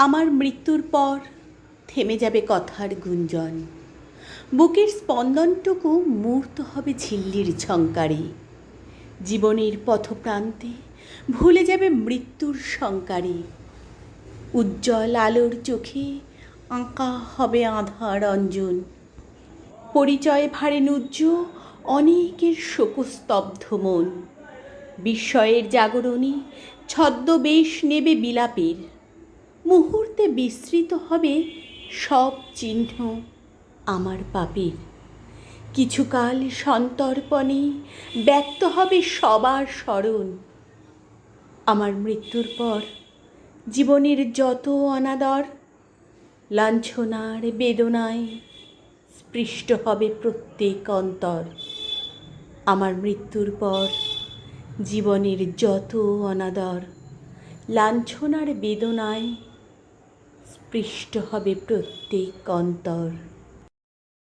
আমার মৃত্যুর পর থেমে যাবে কথার গুঞ্জন। বুকের স্পন্দনটুকু মূর্ত হবে ঝিল্লির ঝঙ্কারে। জীবনের পথপ্রান্তে ভুলে যাবে মৃত্যুর শঙ্কারে। উজ্জ্বল আলোর চোখে আঁকা হবে আধার অঞ্জন। পরিচয় ভারে নুজ্জ অনেকের শোকস্তব্ধ মন। বিস্ময়ের জাগরণী ছদ্মবেশ নেবে বিলাপের। মুহূর্তে বিস্তৃত হবে সব চিহ্ন আমার পাপের। কিছুকাল সন্তর্পণে ব্যক্ত হবে সবার স্মরণ। আমার মৃত্যুর পর জীবনের যত অনাদর, লাঞ্ছনার বেদনায় স্পৃষ্ট হবে প্রত্যেক অন্তর। আমার মৃত্যুর পর জীবনের যত অনাদর, লাঞ্ছনার বেদনায় স্পৃষ্ট হবে প্রত্যেক অন্তর।